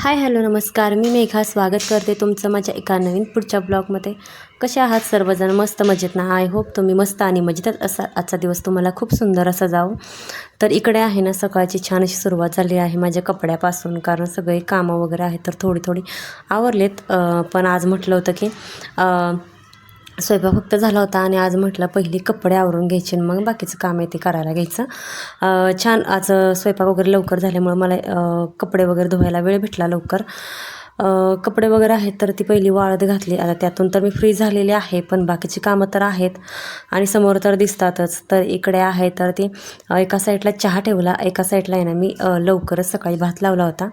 Hi hello नमस्कार. मी मेघा. स्वागत करते तुमचं माझ्या एका नवीन पुढच्या ब्लॉगमध्ये. कसे आहात सर्वजण? मस्त मजेत ना? आय होप तुम्ही मस्त आणि मजेतच असा आजचा दिवस तुम्हाला खूप सुंदर असा जावं. तर इकडे आहे ना सकाळची छान अशी सुरुवात झाली आहे माझ्या कपड्यापासून. कारण सगळे कामं वगैरे आहेत तर थोडी थोडी आवरलेत पण आज म्हटलं होतं की स्वयंपाक फक्त झाला होता आणि आज म्हटलं पहिली कपडे आवरून घ्यायचे आणि मग बाकीचं काम आहे ते करायला घ्यायचं. छान आज स्वयंपाक वगैरे लवकर झाल्यामुळं मला कपडे वगैरे धुवायला वेळ भेटला लवकर. कपडे वगैरे आहेत तर ती पहिली वाळत घातली. आता त्यातून तर मी फ्री झालेली आहे पण बाकीची कामं तर आहेत आणि समोर तर दिसतातच. तर इकडे आहे तर ती एका साईडला चहा ठेवला. एका साईडला आहे ना मी लवकरच सकाळी भात लावला होता.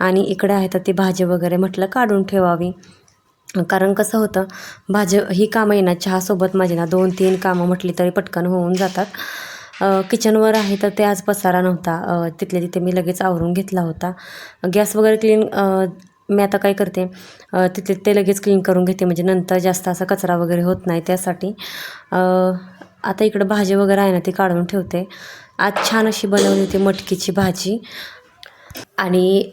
आणि इकडे आहे तर ती भाजी वगैरे म्हटलं काढून ठेवावी. कारण कसं होतं भाजी ही कामं आहे ना चहासोबत माझी ना दोन तीन कामं म्हटली तरी पटकन होऊन जातात. किचनवर आहे तर ते आज पसारा नव्हता. तिथल्या तिथे मी लगेच आवरून घेतला होता. गॅस वगैरे क्लीन मी आता काय करते तिथे ते लगेच क्लीन करून घेते. म्हणजे नंतर जास्त असा कचरा वगैरे होत नाही त्यासाठी. आता इकडं भाजी वगैरे आहे ना ती काढून ठेवते. आज छान अशी बनवली होती मटकीची भाजी. आणि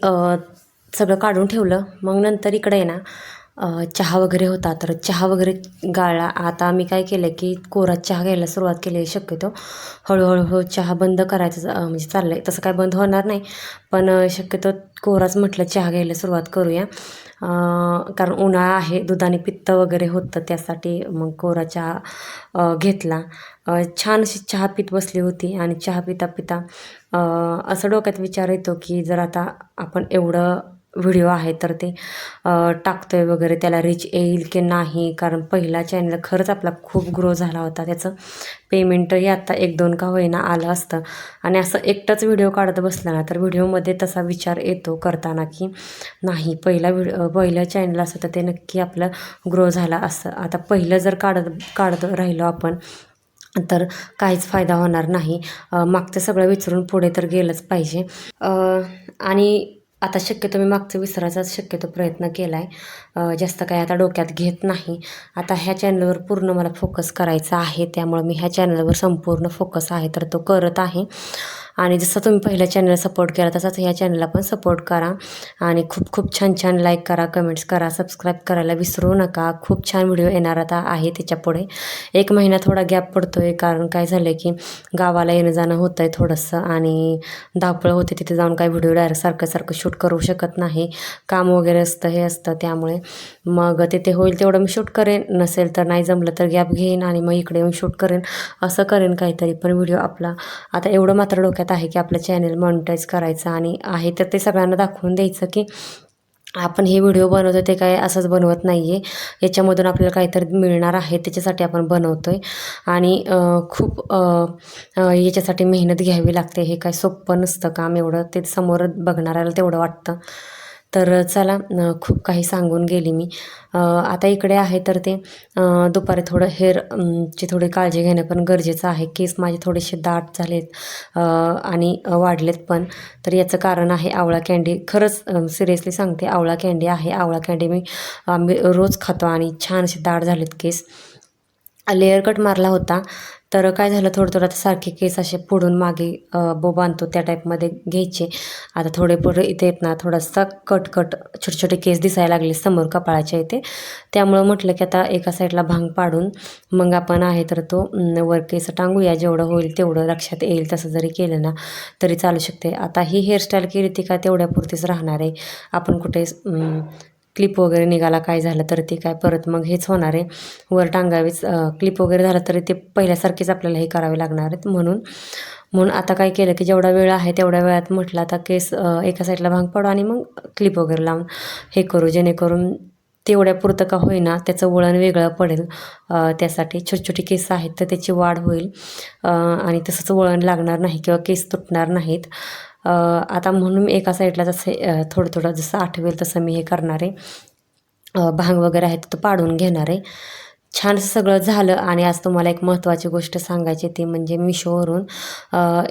सगळं काढून ठेवलं. मग नंतर इकडे आहे ना चहा वगैरे होता तर चहा वगैरे गाळला. आता आम्ही काय केलं की कोरा चहा घ्यायला सुरुवात केली आहे शक्यतो. हळूहळू चहा बंद करायचं म्हणजे चाललं आहे तसं काय बंद होणार नाही पण शक्यतो कोराच म्हटलं चहा घ्यायला सुरुवात करूया. कारण उन्हाळा आहे दुधाने पित्त वगैरे होतं त्यासाठी मग कोरा चहा घेतला. छान अशी चहा पीत बसली होती आणि चहा पिता पिता असं डोक्यात विचार येतो की जर आता आपण एवढं व्हिडिओ आहे तर ते टाकतोय वगैरे त्याला रीच येईल की नाही? कारण पहिला चॅनल खरंच आपला खूप ग्रो झाला होता. त्याचं पेमेंटही आत्ता एक दोन का होईना आलं असतं. आणि असं एकटाच व्हिडिओ काढत बसला ना तर व्हिडिओमध्ये तसा विचार येतो करताना की नाही पहिला व्हिडिओ पहिलं चॅनल असं तर ते नक्की आपलं ग्रो झाला असं. आता पहिलं जर काढत काढत राहिलो आपण तर काहीच फायदा होणार नाही. मागचं सगळं विचारून पुढे तर गेलंच पाहिजे. आणि आता शक्यतो मी मागचं विसरायचाच शक्यतो प्रयत्न केला आहे जास्त काही आता डोक्यात घेत नाही. आता ह्या चॅनलवर पूर्ण मला फोकस करायचा आहे. त्यामुळं मी ह्या चॅनलवर संपूर्ण फोकस आहे. तर तो करत आहे. आणि जसं तुम्ही पहिल्या चॅनलला सपोर्ट केला तसाच ह्या चॅनलला पण सपोर्ट करा. आणि खूप खूप छान छान लाईक करा कमेंट्स करा सबस्क्राईब करायला विसरू नका. खूप छान व्हिडिओ येणार आता आहे त्याच्यापुढे एक महिना थोडा गॅप पडतो आहे कारण काय झालं आहे की गावाला येणं जाणं होतं आहे थोडंसं आणि धावपळ होते तिथे जाऊन काय व्हिडिओ डायरेक्ट सारखं सारखं शूट करू शकत नाही. काम वगैरे असतं हे असतं त्यामुळे. मग तिथे होईल तेवढं मी शूट करेन. नसेल तर नाही जमलं तर गॅप घेईन आणि मग इकडे येऊन शूट करेन. असं करेन काहीतरी पण व्हिडिओ आपला. आता एवढं मात्र डोक्यात आहे की आपलं चॅनल मॉनिटाईज करायचं आणि आहे तर ते सगळ्यांना दाखवून द्यायचं की आपण हे व्हिडिओ बनवतो ते काय असंच बनवत नाही आहे याच्यामधून आपल्याला काहीतरी मिळणार आहे त्याच्यासाठी आपण बनवतो आहे आणि खूप याच्यासाठी मेहनत घ्यावी लागते. हे काय सोपं नसतं काम एवढं. ते समोर बघणाऱ्याला तेवढं वाटतं. तर चला खूप काही सांगून गेली मी. आता इकडे आहे तर ते दुपारी थोडं हेअर ची थोडी काळजी घेणं पण गरजेचं आहे. केस माझे थोडेसे दाट झालेत आणि वाढलेत पण. तर याचं कारण आहे आवळा कँडी. खरंच सिरियसली सांगते आवळा कँडी आहे. आवळा कँडी मी आम्ही रोज खातो आणि छान असे दाट झालेत केस. लेअर कट मारला होता तर काय झालं थोडं थोडं आता सारखे केस असे पुढून मागे बो बांधतो त्या टाईपमध्ये घ्यायचे. आता थोडे पुढे इथे येत ना थोडासा कट कट छोटे छोटे केस दिसायला लागले समोर कपाळाच्या इथे. त्यामुळं म्हटलं की आता एका साईडला भांग पाडून मग आपण आहे तर तो वर केस टांगूया. जेवढं होईल तेवढं लक्षात येईल तसं जरी केलं ना तरी चालू शकते. आता ही हेअरस्टाईल केली ती का तेवढ्यापुरतीच राहणार आहे. आपण कुठे क्लिप वगैरे निघाला काय झालं तर ते काय परत मग हेच होणार आहे. वर टांगावीच क्लिप वगैरे झालं तरी ते पहिल्यासारखेच आपल्याला हे करावे लागणार आहेत. म्हणून म्हणून आता काय केलं की जेवढा वेळ आहे तेवढ्या वेळात म्हटलं आता केस एका साईडला भांग पाडू आणि मग क्लिप वगैरे लावून हे करू. जेणेकरून तेवढ्या पुरतं का होईना त्याचं वळण वेगळं पडेल. त्यासाठी छोटी छोटी केस आहेत तर त्याची वाढ होईल. आणि तसंच वळण लागणार नाही किंवा केस तुटणार नाहीत. आता म्हणून एका साईडला जसं थोडं थोडं जसं आठवेल तसं मी हे करणार. आहे भांग वगैरे आहे तो पाडून घेणार. आहे छान सगळं झालं आणि आज तुम्हाला एक महत्त्वाची गोष्ट सांगायची ती म्हणजे मिशोवरून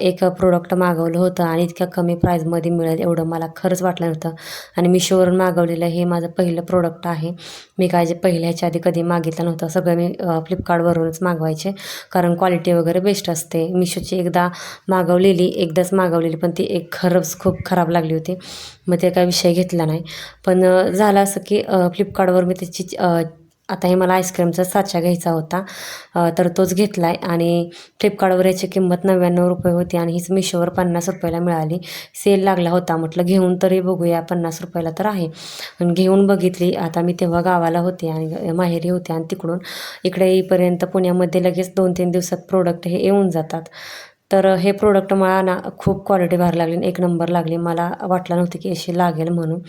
एक प्रोडक्ट मागवलं होतं आणि इतक्या कमी प्राईजमध्ये मिळेल एवढं मला खरंच वाटलं नव्हतं. आणि मिशोवरून मागवलेलं हे माझं पहिलं प्रोडक्ट आहे. मी काय जे पहिल्या ह्याच्या आधी कधी मागितलं नव्हतं. सगळं मी फ्लिपकार्टवरूनच मागवायचे. कारण क्वालिटी वगैरे बेस्ट असते. मिशोची एकदा मागवलेली एकदाच मागवलेली पण ती एक खरंच खूप खराब लागली होती. मग ते काय विषय घेतला नाही. पण झालं असं की फ्लिपकार्टवर मी त्याची आता हे मला आईस्क्रीमचा साचा घ्यायचा होता. तर तोच घेतला आहे आणि फ्लिपकार्टवर याची किंमत नव्याण्णव रुपये होती आणि हीच मिशोवर पन्नास रुपयाला मिळाली. सेल लागला होता. म्हटलं घेऊन तरी बघूया. पन्नास रुपयाला तर आहे. आणि घेऊन बघितली. आता मी तेव्हा गावाला होते आणि माहेरी होते आणि तिकडून इकडे येईपर्यंत पुण्यामध्ये लगेच दोन तीन दिवसात प्रोडक्ट हे येऊन जातात. तर हे प्रोडक्ट मला ना खूप क्वालिटी भारी लागली आणि एक नंबर लागली. मला वाटलं नव्हतं की अशी लागेल म्हणून.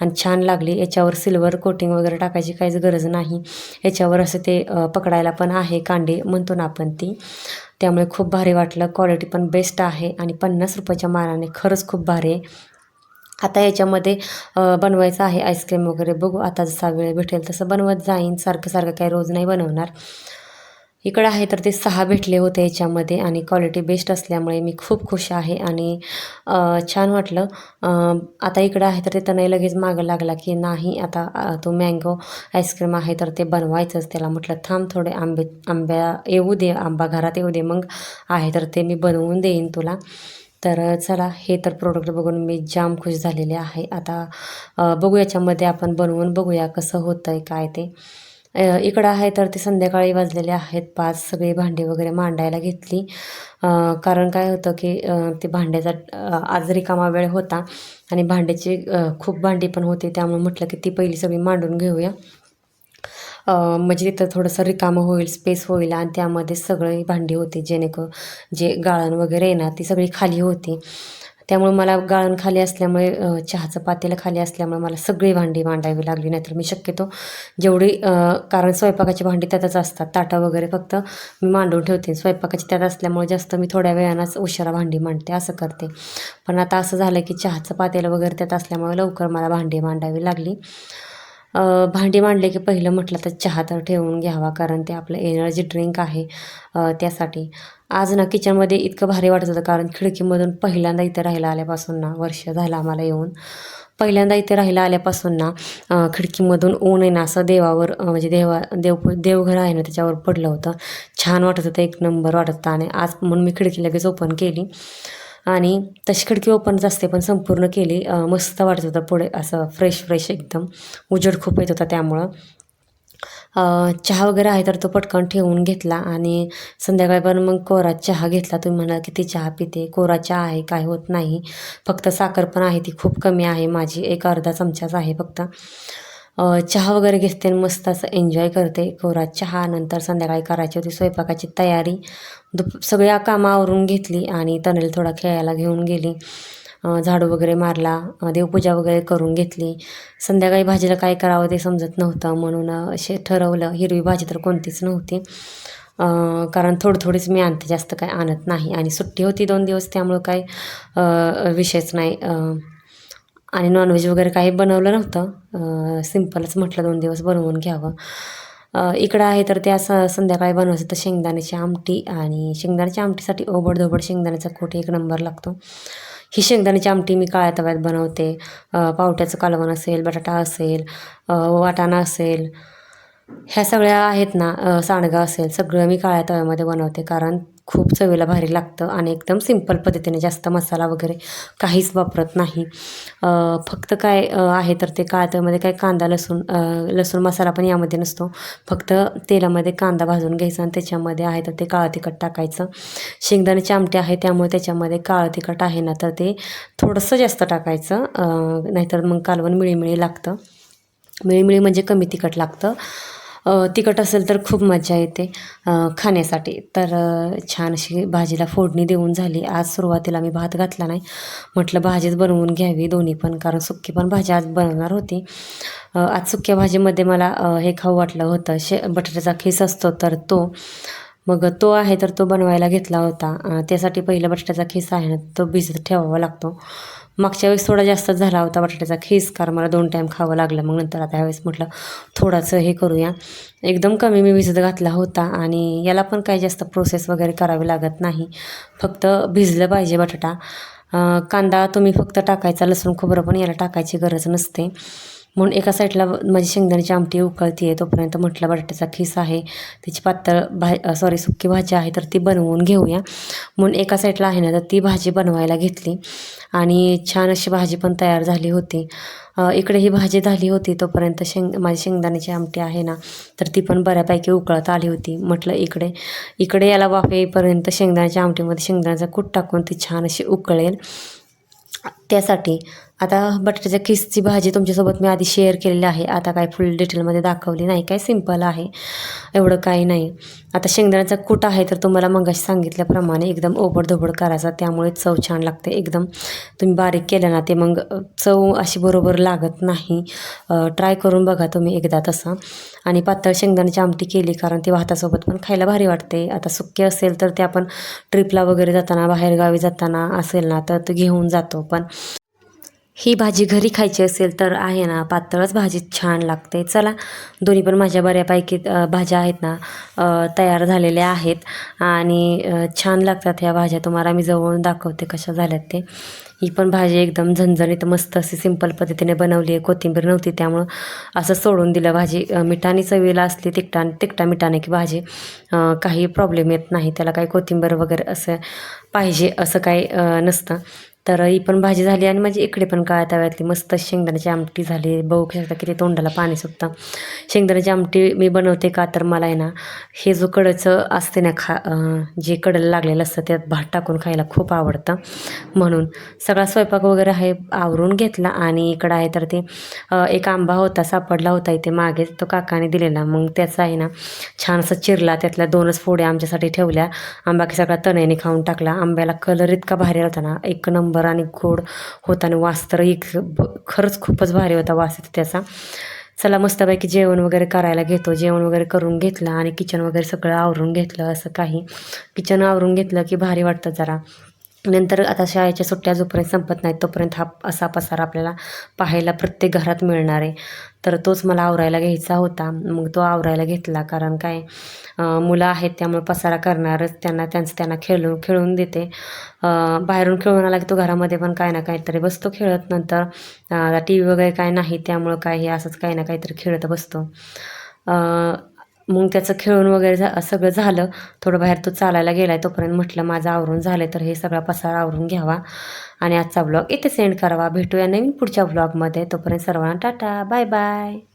आणि छान लागली. याच्यावर सिल्वर कोटिंग वगैरे टाकायची काहीच गरज नाही. याच्यावर असं ते पकडायला पण आहे कांडे म्हणतो ना आपण ती. त्यामुळे खूप भारी वाटलं. क्वालिटी पण बेस्ट आहे आणि पन्नास रुपयाच्या मानाने खरंच खूप भारी आहे. आता याच्यामध्ये बनवायचं आहे आईस्क्रीम वगैरे. बघू आता जसा वेळ भेटेल तसं बनवत जाईन. सारखं सारखं काही रोज नाही बनवणार. इकडं आहे तर ते सहा भेटले होते याच्यामध्ये आणि क्वालिटी बेस्ट असल्यामुळे मी खूप खुश आहे आणि छान वाटलं. आता इकडं आहे तर ते तनय लगेच मागं लागला की नाही आता तो मँगो आईस्क्रीम आहे तर ते बनवायचंच. त्याला म्हटलं थांब थोडे आंबे आंब्या येऊ दे आंबा घरात येऊ दे मग आहे तर ते मी बनवून देईन तुला. तर चला हे तर प्रोडक्ट बघून मी जाम खुश झालेले आहे. आता बघू याच्यामध्ये आपण बनवून बघूया कसं होतं आहे काय ते. इकडं आहे तर ते संध्याकाळी वाजलेले आहेत. पाच सगळी भांडी वगैरे मांडायला घेतली. कारण काय होतं की ते भांड्याचा आज रिकामा वेळ होता आणि भांड्याची खूप भांडी पण होती. त्यामुळे म्हटलं की ती पहिली सगळी मांडून घेऊया. म्हणजे तिथं थोडंसं रिकामं होईल स्पेस होईल आणि त्यामध्ये सगळी भांडी होती. जेणेकरून जे गाळण वगैरे येणार ती सगळी खाली होती. त्यामुळे मला गाळण खाली असल्यामुळे चहाचं पातेलं खाली असल्यामुळे मला सगळी भांडी मांडावी लागली नाहीतर मी शक्यतो जेवढी कारण स्वयंपाकाची भांडी त्यातच असतात ताटा वगैरे फक्त मी मांडून ठेवते. स्वयंपाकाची त्यात असल्यामुळे जास्त मी थोड्या वेळानंच उशिरा भांडी मांडते असं करते. पण आता असं झालं की चहाचं पातेलं वगैरे त्यात असल्यामुळे लवकर मला भांडी मांडावी लागली. भांडी मांडले की पहिलं म्हटलं तर चहा तर ठेवून घ्यावा कारण ते आपलं एनर्जी ड्रिंक आहे त्यासाठी. आज ना किचनमध्ये इतकं भारी वाटत होतं कारण खिडकीमधून पहिल्यांदा इथे राहायला आल्यापासून ना वर्ष झालं आम्हाला येऊन. पहिल्यांदा इथे राहायला आल्यापासून ना खिडकीमधून ऊन आहे ना असं देवावर म्हणजे देवा देव देवघर आहे ना त्याच्यावर पडलं होतं. छान वाटत होतं एक नंबर वाटत होता. आणि आज म्हणून मी खिडकी लगेच ओपन केली. आणि तशी खिडकी ओपनच असते पण संपूर्ण केली मस्त वाटत होतं पुढे असं फ्रेश फ्रेश एकदम. उजेड खूप येत होता त्यामुळं. चहा वगैरे आहे तर तो पटकन ठेवून घेतला आणि संध्याकाळी पण मग कोरा चहा घेतला. तुम्ही म्हणाल किती चहा पिते. कोरा चहा आहे काय होत नाही. फक्त साखर पण आहे ती खूप कमी आहे. माझी एक अर्धा चमचाच आहे फक्त. चहा वगैरे घेते आणि मस्त असं एन्जॉय करते. कोरा चहा नंतर संध्याकाळी करायची होती स्वयंपाकाची तयारी. दुप सगळ्या कामावरून घेतली आणि तनेल थोडा खेळायला घेऊन गेली. झाडू वगैरे मारला देवपूजा वगैरे करून घेतली. संध्याकाळी भाजीला काय करावं ते समजत नव्हतं. म्हणून असे ठरवलं हिरवी भाजी तर कोणतीच नव्हती. कारण थोडी थोडीच मी आणते जास्त काय आणत नाही. आणि सुट्टी होती दोन दिवस त्यामुळं काय विषयच नाही. आणि नॉनव्हेज वगैरे काही बनवलं नव्हतं. सिम्पलच म्हटलं दोन दिवस बनवून घ्यावं. इकडं आहे तर त्या स संध्याकाळी बनवायचं तर शेंगदाण्याची आमटी आणि शेंगदाण्याच्या आमटीसाठी ओबडधोबड शेंगदाण्याचा खोट एक नंबर लागतो. ही शेंगदाण्याची आमटी मी काळ्या तव्यात बनवते. पावट्याचं कालवण असेल बटाटा असेल वाटाणा असेल ह्या सगळ्या आहेत ना सांडगा असेल सगळं मी काळ्या तव्यामध्ये बनवते. कारण खूप चवीला भारी लागतं आणि एकदम सिंपल पद्धतीने जास्त मसाला वगैरे काहीच वापरत नाही. फक्त काय आहे तर ते काळतळमध्ये काय कांदा लसूण लसूण मसाला पण यामध्ये नसतो. फक्त तेलामध्ये कांदा भाजून घ्यायचा आणि त्याच्यामध्ये आहे तर ते काळं तिखट टाकायचं. शेंगदाण्याची आमटी आहे त्यामुळे त्याच्यामध्ये काळं तिखट आहे ना तर ते थोडंसं जास्त टाकायचं नाहीतर मग कालवण मिळीमिळी लागतं. मिळीमिळी म्हणजे कमी तिखट लागतं. तिखट असेल तर खूप मजा येते खाण्यासाठी. तर छान अशी भाजीला फोडणी देऊन झाली. आज सुरुवातीला मी भात घातला नाही. म्हटलं भाजीच बनवून घ्यावी दोन्ही पण कारण सुक्की पण भाजी आज बनवणार होती. आज सुक्या भाजीमध्ये मला हे खाऊ वाटलं होतं. शे बटाट्याचा खीस असतो तर तो मग तो आहे तर तो बनवायला घेतला होता. त्यासाठी पहिला बटाट्याचा खिस आहे ना तो भिजत ठेवावा लागतो. मागच्या वेळेस थोडा जास्त झाला होता बटाट्याचा खीस कारण मला दोन टाईम खावं लागलं. मग नंतर आता ह्यावेळेस म्हटलं थोडंसं हे करूया. एकदम कमी मी भिजत घातला होता आणि याला पण काही जास्त प्रोसेस वगैरे करावी लागत नाही. फक्त भिजलं पाहिजे बटाटा. कांदा तुम्ही फक्त टाकायचा लसूण खोबरं पण याला टाकायची गरज नसते. म्हणून एका साईडला माझी शेंगदाण्याची आमटी उकळती आहे तोपर्यंत म्हटलं बटाट्याचा खीस आहे. त्याची पातळ भा सॉरी सुकी भाजी आहे तर ती बनवून घेऊया. म्हणून एका साईडला आहे ना तर ती भाजी बनवायला घेतली. आणि छान अशी भाजी पण तयार झाली होती. इकडे ही भाजी झाली होती तोपर्यंत शेंग माझी शेंगदाण्याची आमटी आहे ना तर ती पण बऱ्यापैकी उकळत आली होती. म्हटलं इकडे इकडे याला वाफेपर्यंत शेंगदाण्याच्या आमटीमध्ये शेंगदाण्याचा कूट टाकून ती छान अशी उकळेल. त्यासाठी. आता बटाट्याच्या खिसची भाजी तुमच्यासोबत मी आधी शेअर केलेली आहे. आता काय फुल डिटेलमध्ये दाखवली नाही. काय सिंपल आहे. एवढं काही नाही. आता शेंगदाण्याचा कूट आहे तर तुम्हाला मगाशी सांगितल्याप्रमाणे एकदम ओबडधोबड करायचा. त्यामुळे चव छान लागते एकदम. तुम्ही बारीक केलं ना ते मग चव अशी बरोबर लागत नाही. ट्राय करून बघा तुम्ही एकदा तसं. आणि पातळ शेंगदाण्याची आमटी केली कारण ती भातासोबत पण खायला भारी वाटते. आता सुक्के असेल तर ते आपण ट्रिपला वगैरे जाताना बाहेरगावी जाताना असेल ना तर घेऊन जातो. पण ही भाजी घरी खायची असेल तर आहे ना पातळच भाजी छान लागते. चला दोन्ही पण माझ्या बऱ्यापैकी भाज्या आहेत ना तयार झालेल्या आहेत. आणि छान लागतात ह्या भाज्या. तुम्हाला मी जवळून दाखवते कशा झाल्यात ते. ही पण भाजी एकदम झणझणीत मस्त अशी सिंपल पद्धतीने बनवली आहे. कोथिंबीर नव्हती त्यामुळं असं सोडून दिलं भाजी. मिठानी चवीला असली तिकटा तिकटा मिठाने की भाजी काही प्रॉब्लेम येत नाही. त्याला काही कोथिंबीर वगैरे असं पाहिजे असं काही नसतं. तर ही पण भाजी झाली आणि माझी इकडे पण काळ्या तव्यातली मस्त शेंगदाण्याची आमटी झाली. बघू शकता किती तोंडाला पाणी सुटतं. शेंगदाण्याची आमटी मी बनवते का तर मला आहे ना हे जो कडचं असते ना खा जे कडलं लागलेलं असतं त्यात भात टाकून खायला खूप आवडतं. म्हणून सगळा स्वयंपाक वगैरे आहे आवरून घेतला आणि इकडं आहे तर ते एक आंबा होता सापडला होता इथे मागे तो काकाने दिलेला. मग त्याचा आहे ना छान असं चिरला त्यातल्या दोनच फोड्या आमच्यासाठी ठेवल्या. आंबा की सगळा तण्याने खाऊन टाकला. आंब्याला कलर इतका भारी होता ना एक नंबर आणि गोड होता आणि वास तर एक खरंच खूपच भारी होता वास येतो त्याचा. चला मस्तपैकी जेवण वगैरे करायला घेतो. जेवण वगैरे करून घेतलं आणि किचन वगैरे सगळं आवरून घेतलं असं काही. किचन आवरून घेतलं की भारी वाटतं जरा. नंतर आता शाळेच्या सुट्ट्या जोपर्यंत संपत नाहीत तोपर्यंत हा असा पसारा आपल्याला पाहायला प्रत्येक घरात मिळणार आहे. तर तोच मला आवरायला घ्यायचा होता. मग तो आवरायला घेतला. कारण काय मुलं आहेत त्यामुळे पसारा करणारच. त्यांना त्यांचं त्यांना खेळून खेळून देते. बाहेरून खेळून आला की तो घरामध्ये पण काय ना काहीतरी बसतो खेळत. नंतर टी व्ही वगैरे काय नाही त्यामुळं काय हे असंच काही ना काहीतरी खेळत बसतो. मग त्याचं खेळून वगैरे झा सगळं झालं. थोडं बाहेर तो चालायला गेला आहे तोपर्यंत म्हटलं माझं आवरून झालं तर हे सगळा पसार आवरून घ्यावा आणि आजचा ब्लॉग इथे सेंड करावा. भेटूया नवीन पुढच्या ब्लॉगमध्ये तोपर्यंत सर्वांना टाटा. Bye bye.